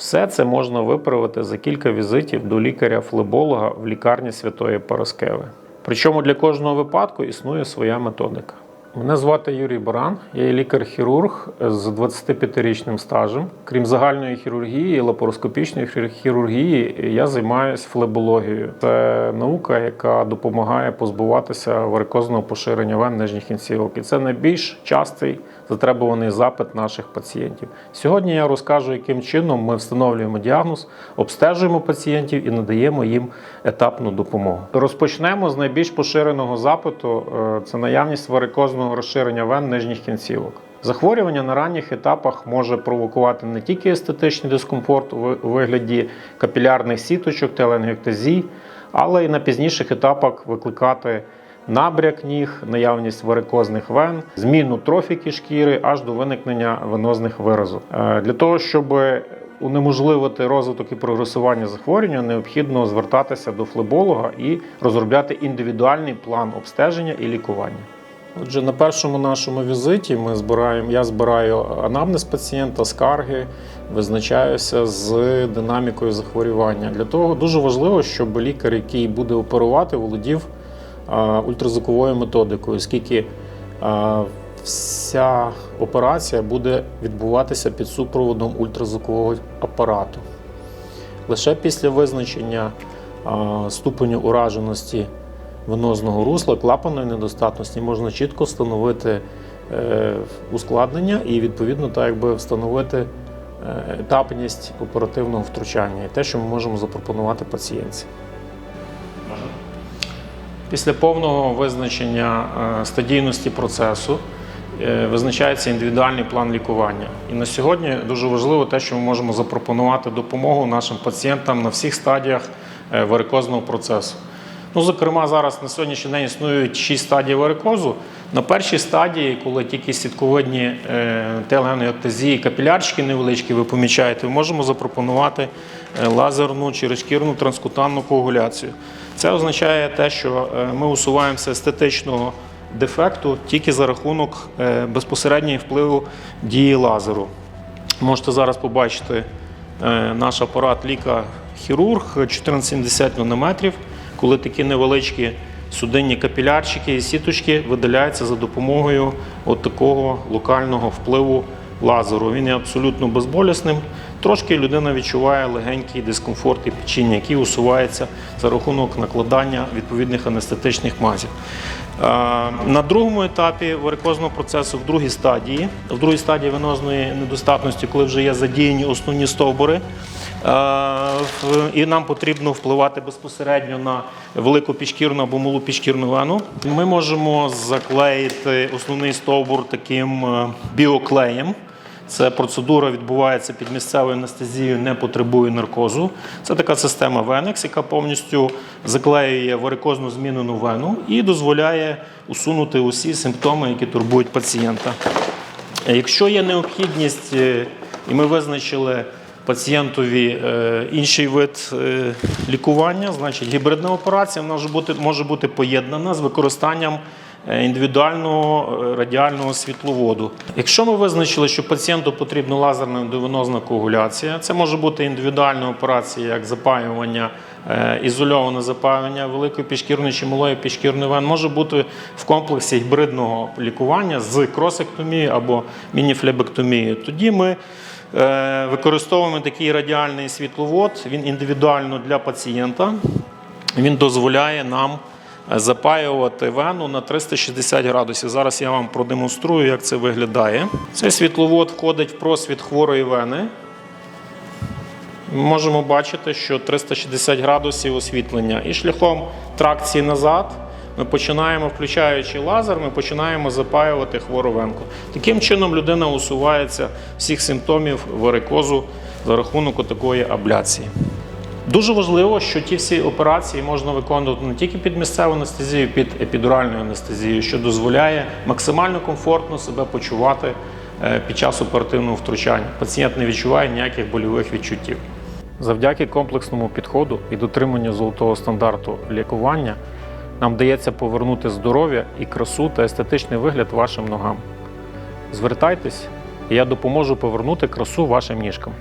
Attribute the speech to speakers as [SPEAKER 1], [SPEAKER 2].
[SPEAKER 1] Все це можна виправити за кілька візитів до лікаря-флеболога в лікарні Святої Параскеви. Причому для кожного випадку існує своя методика. Мене звати Юрій Баран, я є лікар-хірург з 25-річним стажем. Крім загальної хірургії лапароскопічної хірургії, я займаюся флебологією. Це наука, яка допомагає позбуватися варикозного поширення вен нижніх кінцівок. І це найбільш частий затребуваний запит наших пацієнтів. Сьогодні я розкажу, яким чином ми встановлюємо діагноз, обстежуємо пацієнтів і надаємо їм етапну допомогу. Розпочнемо з найбільш поширеного запиту: е, це наявність варикозного розширення вен нижніх кінцівок. Захворювання на ранніх етапах може провокувати не тільки естетичний дискомфорт у вигляді капілярних сіточок, теленгектазій, але й на пізніших етапах викликати набряк ніг, наявність варикозних вен, зміну трофіки шкіри аж до виникнення венозних виразу. Е, Для того, щоб унеможливити розвиток і прогресування захворювання, необхідно звертатися до флеболога і розробляти індивідуальний план обстеження і лікування. Отже, на першому нашому візиті ми збираємо, я збираю анамнез пацієнта, скарги, визначаюся з динамікою захворювання. Для того дуже важливо, щоб лікар, який буде оперувати, володів ультразвуковою методикою, оскільки вся операція буде відбуватися під супроводом ультразвукового апарату. Лише після визначення ступеню ураженості венозного русла, клапаної недостатності можна чітко встановити е, ускладнення і відповідно так якби встановити е, етапність оперативного втручання і те, що ми можемо запропонувати пацієнтці. Після повного визначення е, стадійності процесу е, визначається індивідуальний план лікування. І на сьогодні дуже важливо те, що ми можемо запропонувати допомогу нашим пацієнтам на всіх стадіях е, варикозного процесу. Ну, зокрема, зараз на сьогоднішній день існують 6 стадій варикозу. На першій стадії, коли тільки сітковидні телеангіоптазії, капілярчики невеличкі, ви помічаєте, ми можемо запропонувати лазерну чи шкірну транскутанну коагуляцію. Це означає те, що е, ми усуваємося естетичного дефекту тільки за рахунок е, безпосереднього впливу дії лазеру. Можете зараз побачити е, наш апарат Ліка Хірург 1470 нанометрів, коли такі невеличкі судинні капілярчики і сіточки видаляються за допомогою от такого локального впливу лазеру. Він є абсолютно безболісним. Трошки людина відчуває легенький дискомфорт і печіння, який усувається за рахунок накладання відповідних анестетичних мазів. Е, На другому етапі варикозного процесу, в другій стадії, в другій стадії венозної недостатності, коли вже є задіяні основні стовбури, е, і нам потрібно впливати безпосередньо на велику пішкірну або малу пішкірну вену. Ми можемо заклеїти основний стовбур таким е, біоклеєм. Це процедура відбувається під місцевою анестезією, не потребує наркозу. Це така система Венекс, яка повністю заклеює варикозну змінену вену і дозволяє усунути усі симптоми, які турбують пацієнта. Якщо є необхідність, е, і ми визначили пацієнтові е, інший вид е, лікування, значить гібридна операція бути, може бути поєднана з використанням індивідуального е, радіального світловоду. Якщо ми визначили, що пацієнту потрібна лазерна ендовенозна коагуляція, це може бути індивідуальна операція, як запаювання, е, ізольоване запаювання великої пішкірної чи малої пішкірної вен, може бути в комплексі гібридного лікування з кросектомією або мініфлебектомією. Тоді ми е, використовуємо такий радіальний світловод, він індивідуально для пацієнта. Він дозволяє нам е, запаювати вену на 360 градусів. Зараз я вам продемонструю, як це виглядає. Цей світловод входить в просвіт хворої вени. Ми можемо бачити, що 360 градусів освітлення. І шляхом тракції назад ми починаємо, включаючи лазер, ми починаємо запаювати хвору венку. Таким чином людина усувається всіх симптомів варикозу за рахунок такої абляції. Дуже важливо, що ті всі операції можна виконувати не тільки під місцеву анестезію, під епідуральною анестезією, що дозволяє максимально комфортно себе почувати е, під час оперативного втручання. Пацієнт не відчуває ніяких больових відчуттів. Завдяки комплексному підходу і дотриманню золотого стандарту лікування нам вдається повернути здоров'я і красу та естетичний вигляд вашим ногам. Звертайтесь, і я допоможу повернути красу вашим ніжкам.